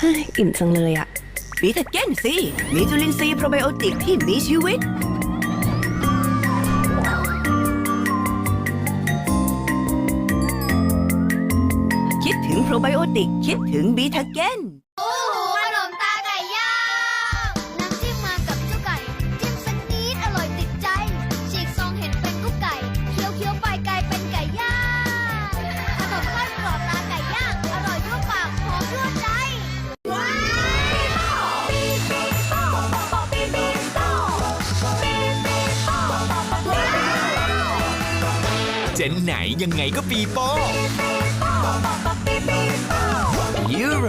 ฮ้ยอิ่มจังเลยอะบีทาเกนสีมีจุลินทรีย์โปรไบโอติกที่มีชีวิต คิดถึงโปรไบโอติก คิดถึงบีทาเกน เจนไหนยังไงก็ปีโป้ยูโร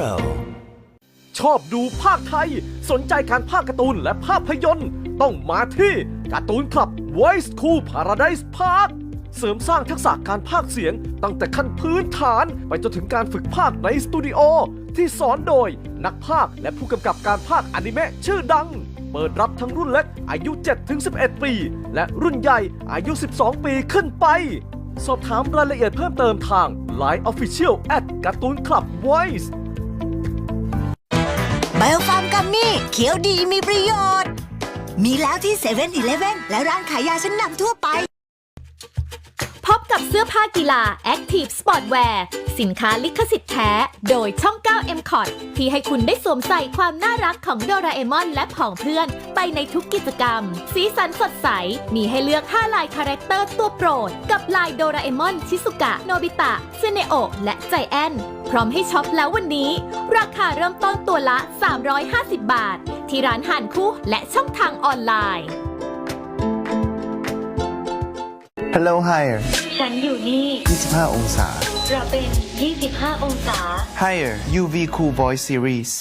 ชอบดูภาคไทย สนใจการภาคการ์ตูนและภาพยนตร์ต้องมาที่การ์ตูนคลับ Voice Cool Paradise Park เสริมสร้างทักษะการภาคเสียง ตั้งแต่ขั้นพื้นฐานไปจนถึงการฝึกภาคในสตูดิโอ ที่สอนโดยนักภาคและผู้กำกับการภาคอนิเมะชื่อดัง เปิดรับทั้งรุ่นเล็กอายุ 7-11 ปี และรุ่นใหญ่อายุ 12 ปีขึ้นไป สอบถามรายละเอียดเพิ่มเติมทาง Line Official แอดการ์ตูนคลับ Voice ไบโอฟาร์มกัมมี่เขียวดีมีประโยชน์ มีแล้วที่เซเว่นอีเลฟเว่นและร้านขายยาชั้นนำทั่วไป พบกับเสื้อผ้ากีฬา Active Sportwear สินค้าลิขสิทธิ์แท้ โดยช่อง 9 m c o t ที่ให้คุณได้สวมใส่ความน่ารักของโดราเอมอนและผองเพื่อน ไปในทุกกิจกรรม สีสันสดใส มีให้เลือก 5 ลายคาแรคเตอร์ตัวโปรด กับลายโดราเอมอน ชิสุกะ โนบิตะเซเนโอะและใจแอนพร้อมให้ช็อปแล้ววันนี้ ราคาเริ่มต้นตัวละ 350 บาท ที่ร้านห่านคู่และช่องทางออนไลน์ Hello Higher ฉันอยู่นี่ 25 องศา เราเป็น 25 องศา Higher UV Cool Voice Series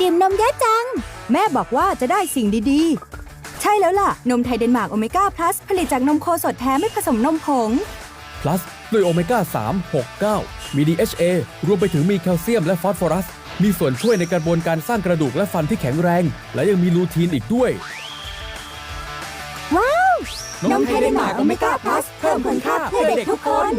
ดื่มนมเยอะจัง แม่บอกว่าจะได้สิ่งดีๆ ใช่แล้วล่ะ นมไทยเดนมาร์กโอเมก้าพลัสผลิตจากนมโคสดแท้ไม่ผสมนมผง plus ด้วยโอเมก้า 3 6 9 มี DHA รวมไปถึงมีแคลเซียมและฟอสฟอรัส มีส่วนช่วยในกระบวนการสร้างกระดูกและฟันที่แข็งแรง และยังมีลูทีนอีกด้วยว้าว นมไทยเดนมาร์กโอเมก้าพลัสเพิ่มคุณค่าเพื่อเด็กทุกคน